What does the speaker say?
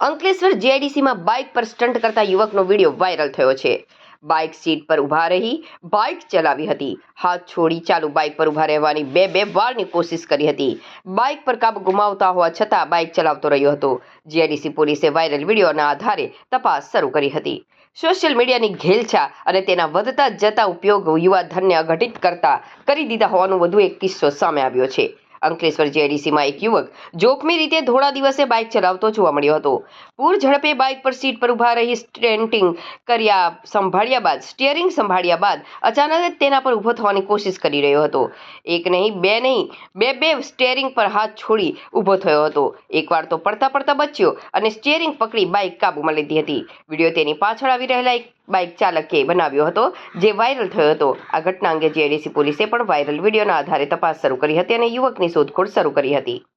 અંકલેશ્વર જીઆઈડીસીમાં બાઇક પર સ્ટન્ટ કરતા યુવકનો વીડિયો વાયરલ થયો છે. બાઇક સીટ પર ઊભા રહી બાઇક ચલાવી હતી. હાથ છોડી ચાલુ બાઇક પર ઊભા રહેવાની બે બે વારની કોશિશ કરી હતી. બાઇક પર કાબુ ગુમાવતા હોવા છતાં બાઇક ચલાવતો રહ્યો હતો. જીઆઈડીસી પોલીસે વાયરલ વિડીયોના આધારે તપાસ શરૂ કરી હતી. સોશિયલ મીડિયાની ઘેલછા અને તેના વધતા જતા ઉપયોગ યુવાધનને અઘટિત કરતા કરી દીધા હોવાનો વધુ એક કિસ્સો સામે આવ્યો છે. અંકલેશ્વર જેડીસીમાં એક યુવક જોખમી રીતે ધોળા દિવસે બાઇક ચલાવતો જોવા મળ્યો હતો. પૂર ઝડપે બાઇક પર સીટ પર ઊભા રહી સ્ટેન્ટિંગ કર્યા, સંભાળ્યા બાદ સ્ટિયરિંગ સંભાળ્યા બાદ અચાનક જ તેના પર ઊભો થવાની કોશિશ કરી રહ્યો હતો. એક નહીં, બે નહીં, બે બે સ્ટિયરિંગ પર હાથ છોડી ઊભો થયો હતો. એકવાર તો પડતા પડતા બચ્યો અને સ્ટિયરિંગ પકડી બાઇક કાબૂમાં લીધી હતી. વીડિયો તેની પાછળ આવી રહેલા એક બાઇક ચાલકે બનાવ્યો હતો, જે વાયરલ થયો હતો. આ ઘટના અંગે જીઆઈડીસી પોલીસે પણ વાયરલ વિડીયોના આધારે તપાસ શરૂ કરી હતી અને યુવકની શોધખોળ શરૂ કરી હતી.